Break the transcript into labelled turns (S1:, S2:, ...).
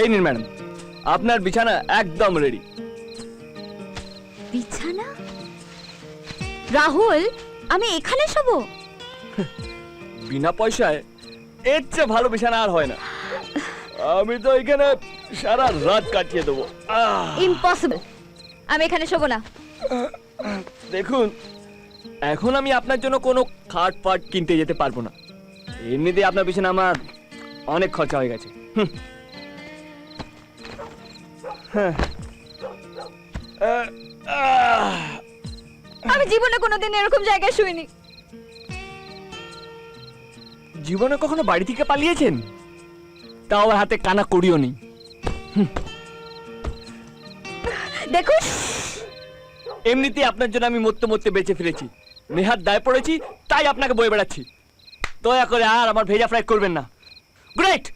S1: এই নিন ম্যাডাম আপনার বিছানা একদম রেডি
S2: বিছানা? রাহুল আমি এখানে শোবো?
S1: বিনা পয়সায় এর চেয়ে ভালো বিছানা আর হয় না। আমি তো এখানে সারা রাত কাটিয়ে দেবো।
S2: ইম্পসিবল আমি এখানে শোবো না।
S1: দেখুন এখন আমি আপনার জন্য কোনো খাট ফাট কিনতে যেতে পারব না। এমনিতে আপনার পিছনে আমার অনেক খরচা হয়ে গেছে। হুম।
S2: আমি জীবনে কোনোদিন এরকম জায়গায় শুইনি।
S1: জীবনে কখনো বাড়ি থেকে পালিয়েছেন? তাও আবার হাতে কানা করিও নেই
S2: দেখুন
S1: এমনিতেই আপনার জন্য আমি মরতে মরতে বেঁচে ফিরেছি। নেহার দায় পড়েছি তাই আপনাকে বয়ে বেড়াচ্ছি। দয়া করে আর আমার ভেজা ফ্রাই করবেন না। Good night